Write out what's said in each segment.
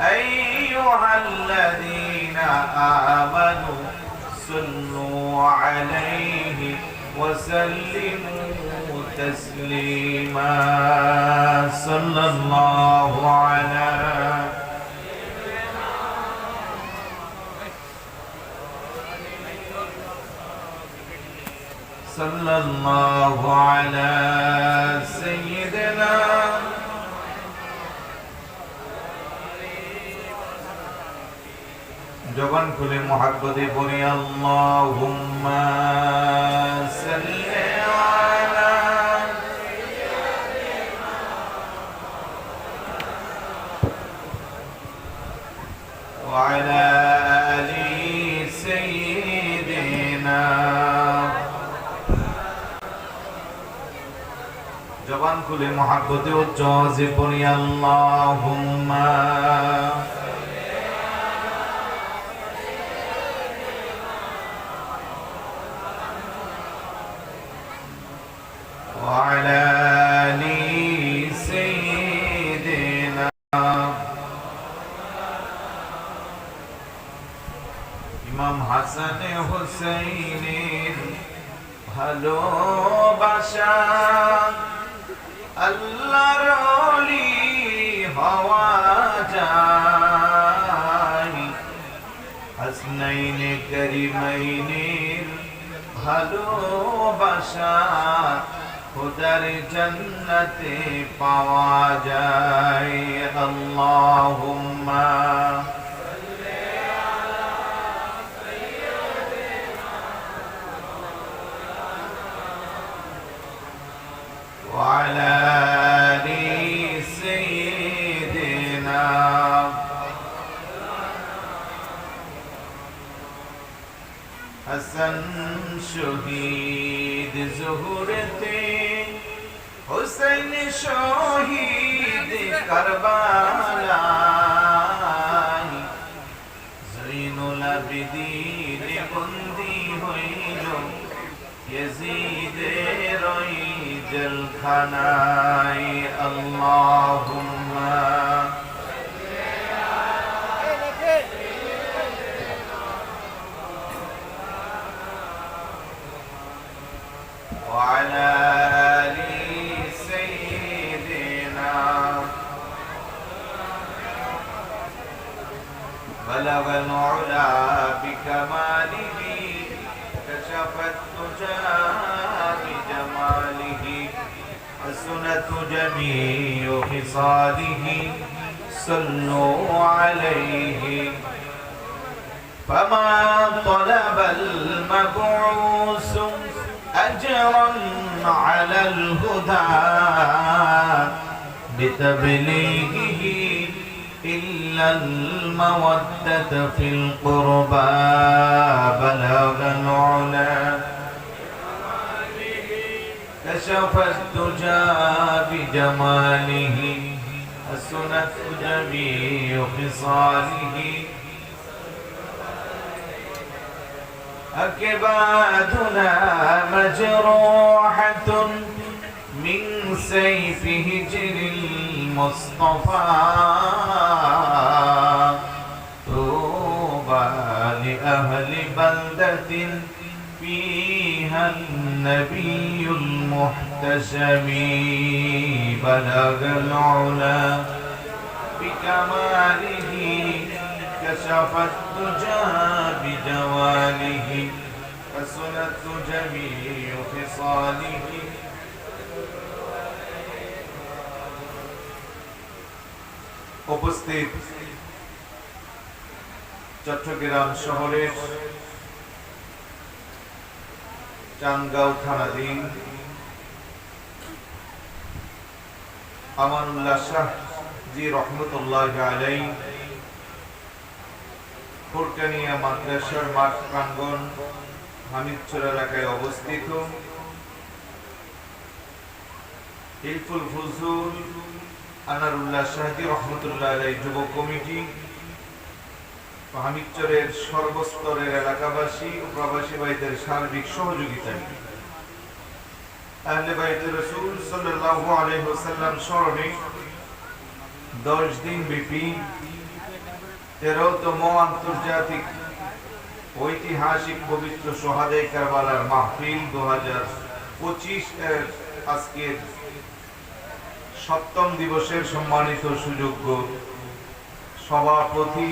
أيها الذين آمنوا صلوا عليه وسلموا تسليما. صلى الله على صلى الله على জবান খুলে মহাব্বতে পড়ি আল্লাহুম্মা জবান খুলে মহাব্বতে উচ্চ যে আল্লাহ হুম্মা হাসান হুসাইনের ভালোবাসা আল্লাহর অলি হওয়া যায়। হাসনাইনে করিমাইনের ভালোবাসা খুদার জন্নতে পাওয়া যায়। আল্লাহুম্মা কারবালায় জৈনুল আবিদিন বন্দি হইল। ইয়াজিদের আল্লাহ بتبليغه إلا المودة في القربى بلغ العلا. كشف الدجى بجماله حسنت جميع خصاله. أكبادنا مجروحة من سيف هجر المصطفى. طوبى لأهل بلدة فيها النبي المحتشم بلغ العلا بكماله كشف الدجى بجواله حسنت جميع خصاله. উপস্থিত চট্টগ্রাম শহরের চানগাঁও থানাধীন আমানুল্লাহ শাহ জি রহমতুল্লাহ আলাই ফুরকানিয়া মাদ্রাসার মাঠ প্রাঙ্গণ হামিদচর এলাকায় অবস্থিত। হিলফুল ফুজুল আনারুল্লাহ শাহদি রহমতুল্লাহ যুব কমিটি সর্বস্তরের এলাকাবাসী ও প্রবাসী ভাইদের সার্বিক সহযোগিতায় আহলে বাইত রাসূল স্মরণে 10 দিন ব্যাপী তেরোতম আন্তর্জাতিক ঐতিহাসিক পবিত্র সোহাদে কারবালার মাহফিল দু হাজার পঁচিশ এর আজকের সপ্তম দিবসের সম্মানিত সুযোগ্য সভাপতি,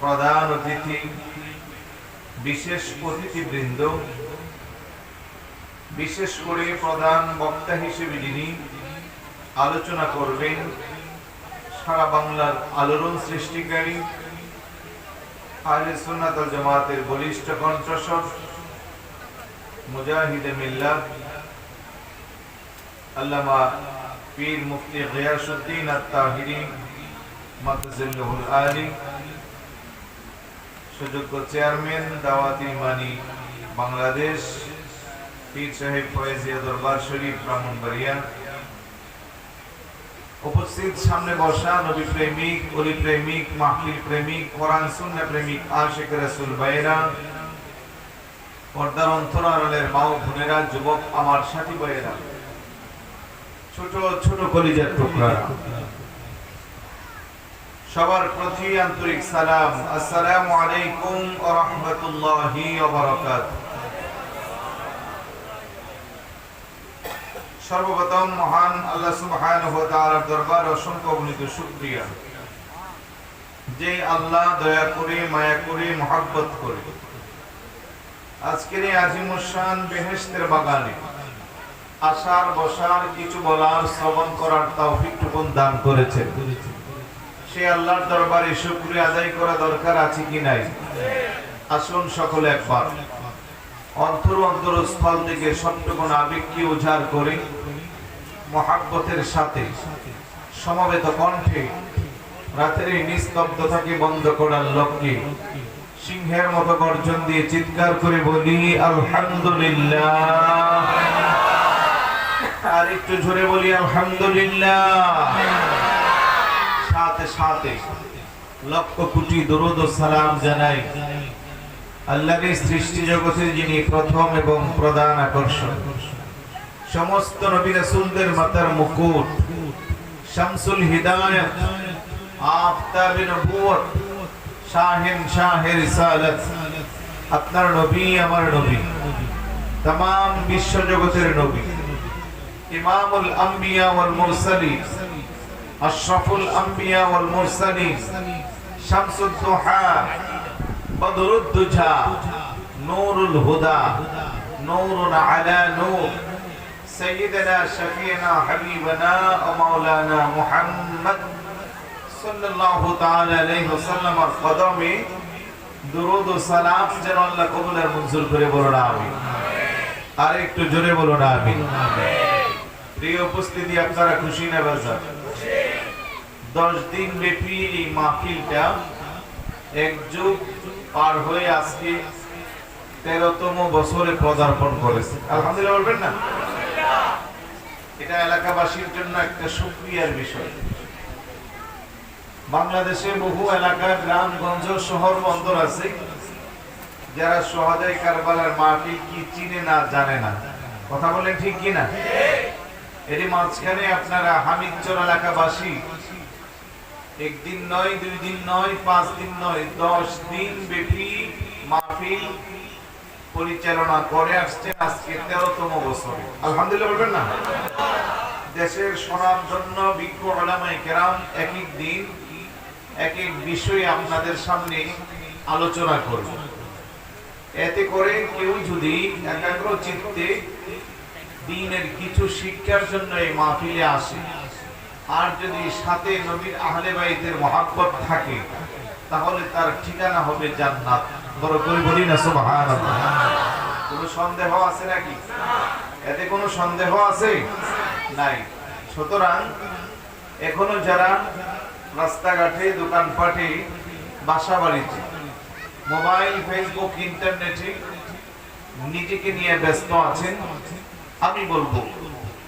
প্রধান অতিথি, বিশেষ অতিথিবৃন্দ, বিশেষ করে প্রধান বক্তা হিসেবে যিনি আলোচনা করবেন, সারা বাংলার আলোড়ন সৃষ্টিকারী, আহলে জামাতের বলিষ্ঠ কণ্ঠস্বর, মুজাহিদে মিল্লাত, আল্লামা পীর মুফতি গিয়াসউদ্দিন আত-তাহিরি, মাতজিল্লুহুল আলী, সুযোগ্য চেয়ারম্যান দাওয়াতি মানি বাংলাদেশ, পীর সাহেব ফয়েজিয়া দরবার শরীফ, ব্রাহ্মণবাড়িয়া। উপস্থিত সামনে বসা নবী প্রেমিক, অলি প্রেমিক, মাহফিল প্রেমিক, কোরআন, সুন্নাহ প্রেমিক আশিক রাসূল ভাইরা পর্দার অন্তরালের মা ও বোনেরা, যুবক, আমার সাথী ভাইয়েরা। ছোট ছোট কলিজার টুকরারা সবার প্রতি আন্তরিক সালাম। আসসালামু আলাইকুম ওয়া সর্বপ্রথম মহান আল্লাহ তাআলার দরবার অসংখ্য অগণিত শুকরিয়া। যে আল্লাহ দয়া করে, মায়া করে, মহব্বত করে, আজকের এই আজিমুসান বেহেশতের বাগানে আসার, বসার, কিছু বলার, শ্রবণ করার তৌফিকটুকুন দান করেছেন। সে আল্লাহর দরবারে শুকরিয়া আদায় করা দরকার আছে কি নাই? আসুন সকলে একবার। অন্তর অন্তরস্থল থেকে সবটুকুন আবেগকে উজাড় করে মহাব্বতের সাথে, সমবেত কণ্ঠে রাতের এই নিস্তব্ধতাকে বন্ধ করার লক্ষ্যে সিংহের মতো গর্জন দিয়ে চিৎকার করে বলি, আলহামদুলিল্লাহ। আর একটু জোরে বলি আলহামদুলিল্লাহ সাথে সাথে লক্ষ কোটি দরুদ ও সালাম জানাই আল্লাহর সৃষ্টি জগতের যিনি প্রথম এবং প্রধান আকর্ষণ সমস্ত নবী রাসূলদের মাথার মুকুট শামসুল হিদায়াত আফতাবে নবুয়ত শাহিন শাহের রিসালাত আপনার নবী আমার নবী तमाम বিশ্ব জগতের নবী ইমামুল আম্বিয়া ওয়াল মুরসালিন আশরাফুল আম্বিয়া ওয়াল মুরসালিন শামসুদ দুহা বদরুদ্দুজা নূরুল হুদা নূরুন আলা নূর سيدنا شفينا حبيبنا ومولانا محمد صلى الله تعالى عليه وسلم قدمে দুরুদ ও সালাম যেন আল্লাহ কবুল আর মঞ্জুর করে বলুন আমিন আর একটু জোরে বলুন আমিন প্রিয় উপস্থিতি আপনারা খুশি না বাজার? দশ দিন ব্যাপী এই মাহফিলটা এক যুগ পার হয়ে আজকে তেরোতম বছরে পদার্পণ করেছে। আলহামদুলিল্লাহ বলবেন না? এটা এলাকাবাসীর জন্য একটা সুক্রিয়ার বিষয়। বাংলাদেশে বহু এলাকা, গ্রামগঞ্জ, শহর বন্দর আছে। যারা সহজায় কারবালার মাহফিল কি চিনে না, জানে না। কথা বলেন ঠিক কি না এরই মাঝখানে আপনারা হামিদচর এলাকাবাসী একদিন নয় দুই দিন নয় পাঁচ দিন নয় দশ দিন ব্যাপী মাহফিল পরিচালনা করে আসছেন আজকে তেরোতম বছরে। আলহামদুলিল্লাহ বলবেন না? দেশের শোনার জন্য বিজ্ঞ কেরাম এক এক দিন এক এক বিষয়ে আপনাদের সামনে আলোচনা করব। এতে করে কেউ যদি একাগ্র চিত্তে দিনের কিছু শিক্ষার জন্য এই মাহফিলে আসে। আর যদি সাথে নবীর আহলে বাইতের মহাব্বত থাকে, তাহলে তার ঠিকানা হবে জান্নাত। বড় করে বলি না, সুবহানাল্লাহ। কোনো সন্দেহ আছে নাকি? এতে কোনো সন্দেহ আছে? নাই। সুতরাং এখনও যারা রাস্তাঘাটে, দোকানপাটে বাসা বাড়িতে মোবাইল, ফেসবুক, ইন্টারনেটে নিজেকে নিয়ে ব্যস্ত আছেন আমি বলব,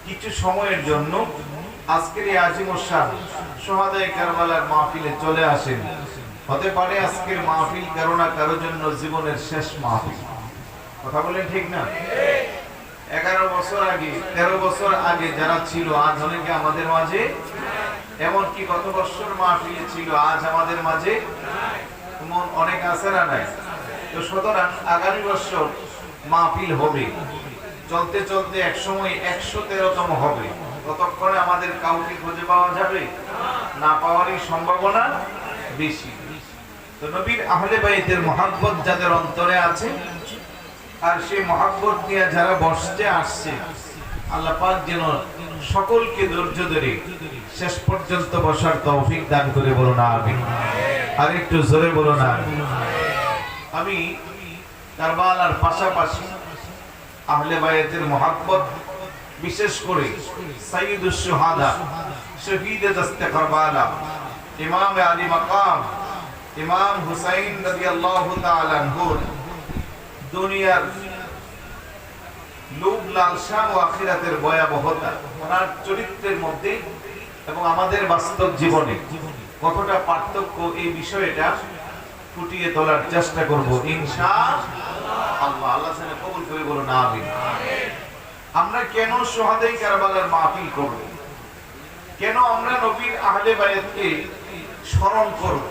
কিছু সময়ের জন্য আজকের এই আজিমুসান সোহাদাই কারবালার মাহফিলে চলে আসেন। হতে পারে আজকের মাহফিল কারও না কারোর জন্য জীবনের শেষ মাহফিল। কথা বলেন ঠিক না? এগারো বছর আগে, তেরো বছর আগে যারা ছিল, আজ অনেকে আমাদের মাঝে? এমনকি গত বছর মাহফিলে ছিল, আজ আমাদের মাঝে? এমন অনেক আছে না নাই? তো সুতরাং আগামী বছর মাহফিল হবে। চলতে চলতে এক সময় একশো তেরোতম হবে। ততক্ষণে আমাদের কাউকে খুঁজে পাওয়া যাবে? না পাওয়ারই সম্ভাবনা বেশি। তো নবীর আহলে বাইতের মহাব্বত যাদের অন্তরে আছে, আর সেই মহাব্বত নিয়ে যারা বসতে আসছে, আল্লাহ পাক যেন সকলকে ধৈর্য ধরে শেষ পর্যন্ত বসার তৌফিক দান করে বলো না আমি আর একটু জোরে বলো না। আমি কারবালার পাশাপাশি আহলে বায়াতের মহাব্বত, বিশেষ করে সাইয়্যিদুশ শুহাদা, শহীদে দস্তে কারবালা ইমাম আলী মাকাম, ইমাম হুসাইন রাদিয়াল্লাহু তাআলা আনহুর, দুনিয়ার লোভ, লালসা ও আখিরাতের ভয়াবহতা, ওনার চরিত্রের মধ্যে এবং আমাদের বাস্তব জীবনে কতটা পার্থক্য এই বিষয়টা ফুটিয়ে তোলার চেষ্টা করব, ইনশা আল্লাহ। আল্লাহ কবুল করে বলো না আমিন। আমরা কেন সোহাদাই কারবালার মাহফিল করব? কেন আমরা নবীর আহলে বায়াতকে স্মরণ করব?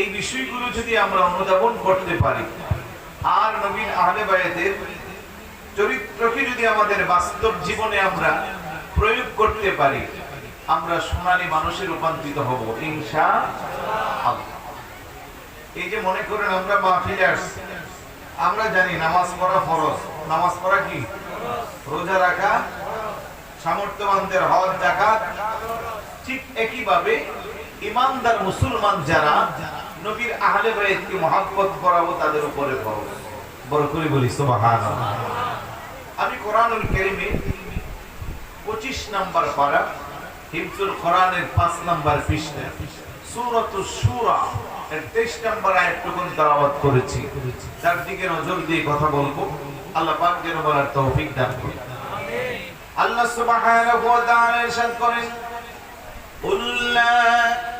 এই বিষয়গুলো যদি আমরা অনুধাবন করতে পারি, আর নবীন আহলে বায়াতের চরিত্রকে যদি আমাদের বাস্তব জীবনে আমরা প্রয়োগ করতে পারি, আমরা সোনালী মানুষে রূপান্তরিত হব, ইনশা এই যে মনে করেন আমরা মাহফিলে আসছি আমরা জানি নামাজ পড়া ফরজ। নামাজ পড়া কি? রোজা রাখা, সামর্থ্যবানদের হজ জাকাত ঠিক একইভাবে ইমানদার মুসলমান যারা, নবীর আহলে বাইতকে মহাব্বত করাবো তাদের উপরে ফরজ। বড় করে বলি, সুবহানাল্লাহ। আমি কোরআনুল কারীমে 25 নাম্বার পারা হিফজুল কোরআনের 5 নাম্বার পৃষ্ঠা সূরাতুশ শুরা এর 23 নাম্বার আয়াতটুকুন তেলাওয়াত করেছি তার দিকে নজর দিয়ে কথা বলবো আল্লাহ পাক যেন বলার তৌফিক দান করুন আল্লাহ সুবহানাহু ওয়া তাআলা ইরশাদ করেন قل لا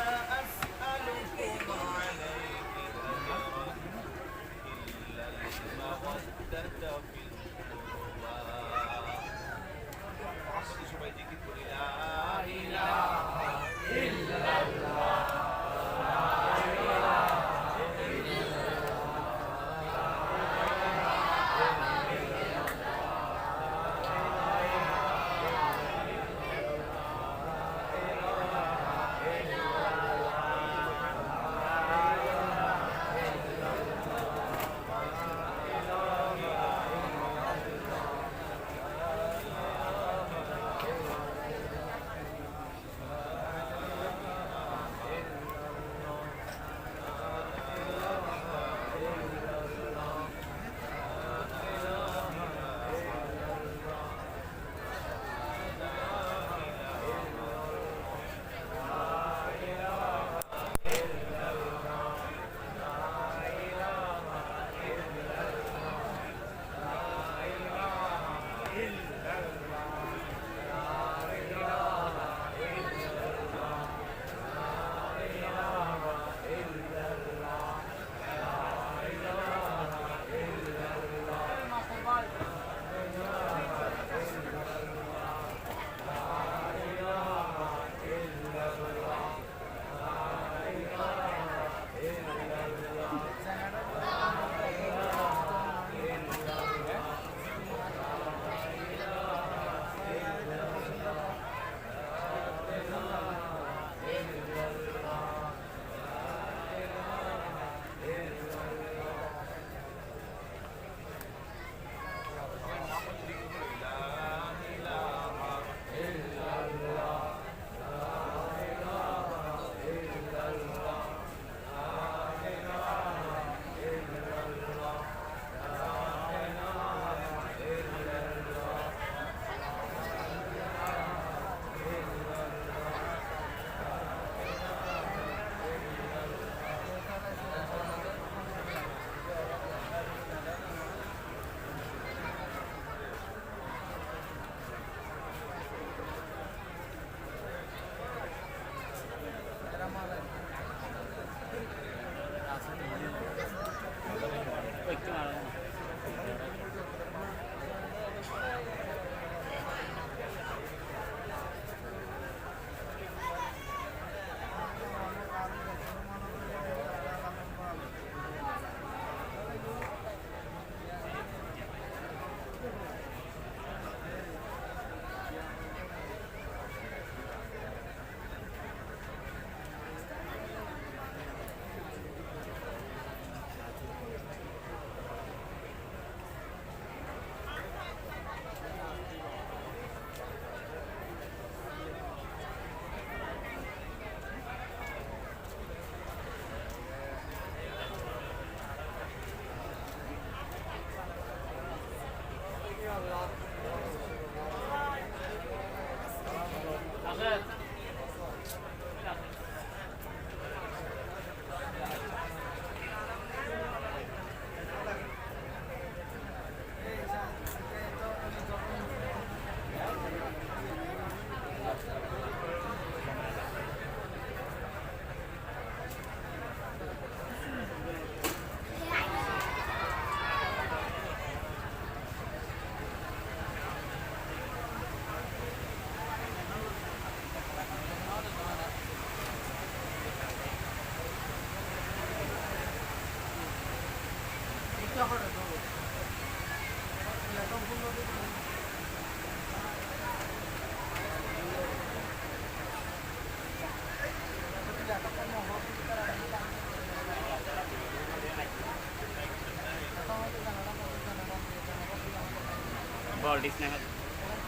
বলটিস না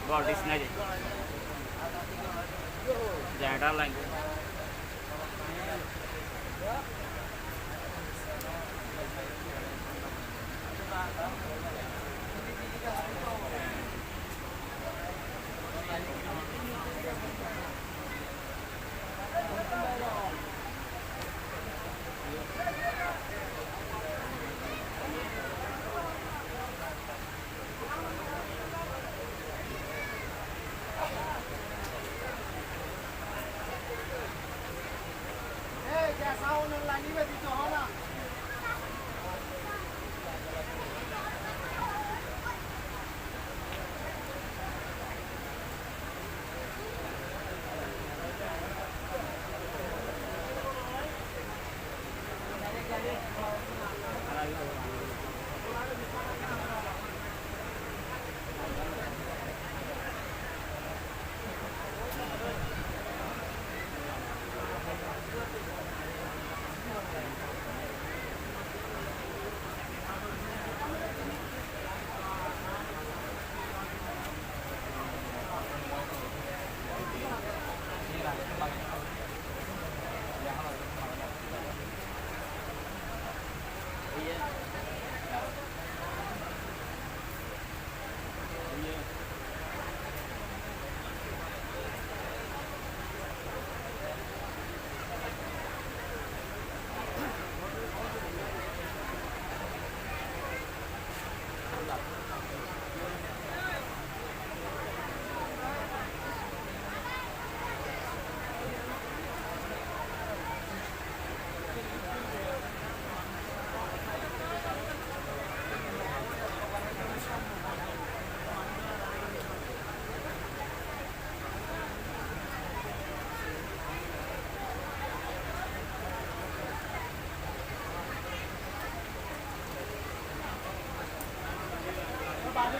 বলটিস না যে জেনারেটর লাইন কিছু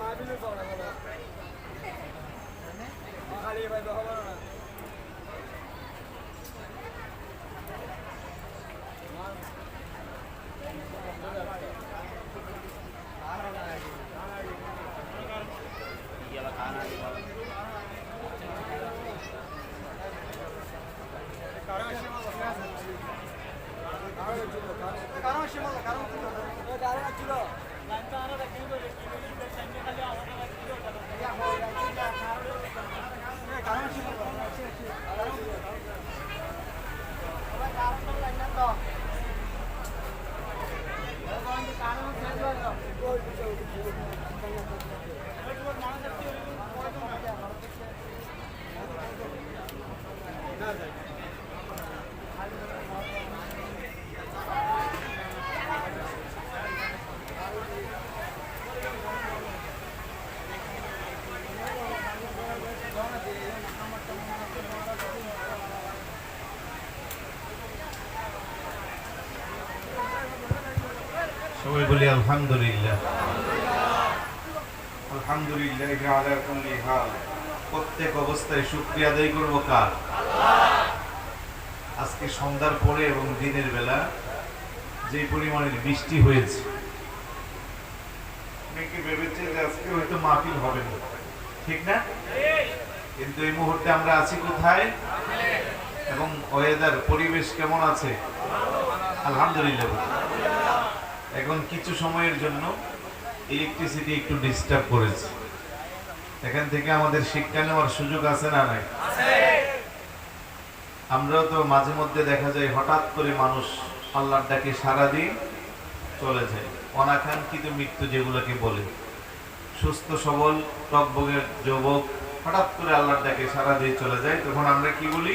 ما بيلو صار هذا ما خليه بده هذا কারণ বলি, আলহামদুলিল্লাহ। আজকে মাহফিল হবে না। ঠিক না? কিন্তু এই মুহূর্তে আমরা আছি কোথায়? এবং ওয়েদার পরিবেশ কেমন আছে? আলহামদুলিল্লাহ এখন কিছু সময়ের জন্য ইলেকট্রিসিটি একটু ডিস্টার্ব করেছে। এখান থেকে আমাদের শিক্ষা নেওয়ার সুযোগ আছে না নাই? আমরাও তো মাঝে মধ্যে দেখা যায় হঠাৎ করে মানুষ আল্লাহর ডাকে সারা দিয়ে চলে যায়। অনাকাঙ্ক্ষিত মৃত্যু যেগুলোকে বলে। সুস্থ, সবল, টকবগের যুবক হঠাৎ করে আল্লাহর ডাকে সারা দিয়ে চলে যায়। তখন আমরা কি বলি?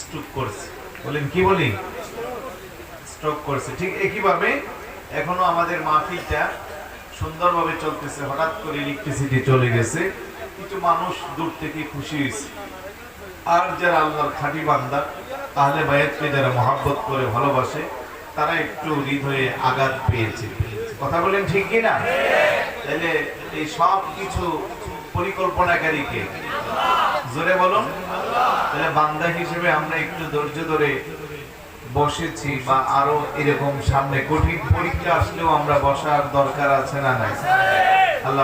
স্ট্রোক করছি। বলেন কি বলি? স্ট্রোক করছে। ঠিক একইভাবে এখনও আমাদের মাহফিলটা সুন্দরভাবে চলতেছে, হঠাৎ করে ইলেকট্রিসিটি চলে গেছে। কিছু মানুষ দূর থেকে খুশি হয়েছে। আর যারা আল্লাহর খাঁটি বান্দা, তাহলে বায়াতকে যারা মহাব্বত করে, ভালোবাসে, তারা একটু হৃদয়ে আঘাত পেয়েছে। কথা বলেন ঠিক কি না তাহলে এই সব কিছু পরিকল্পনাকারীকে, জোরে বলুন। তাহলে বান্দা হিসেবে আমরা একটু ধৈর্য ধরে বসেছি বা আরও এরকম সামনে কঠিন পরীক্ষা আসলেও আমরা বসার দরকার আছে না নাই? আল্লাহ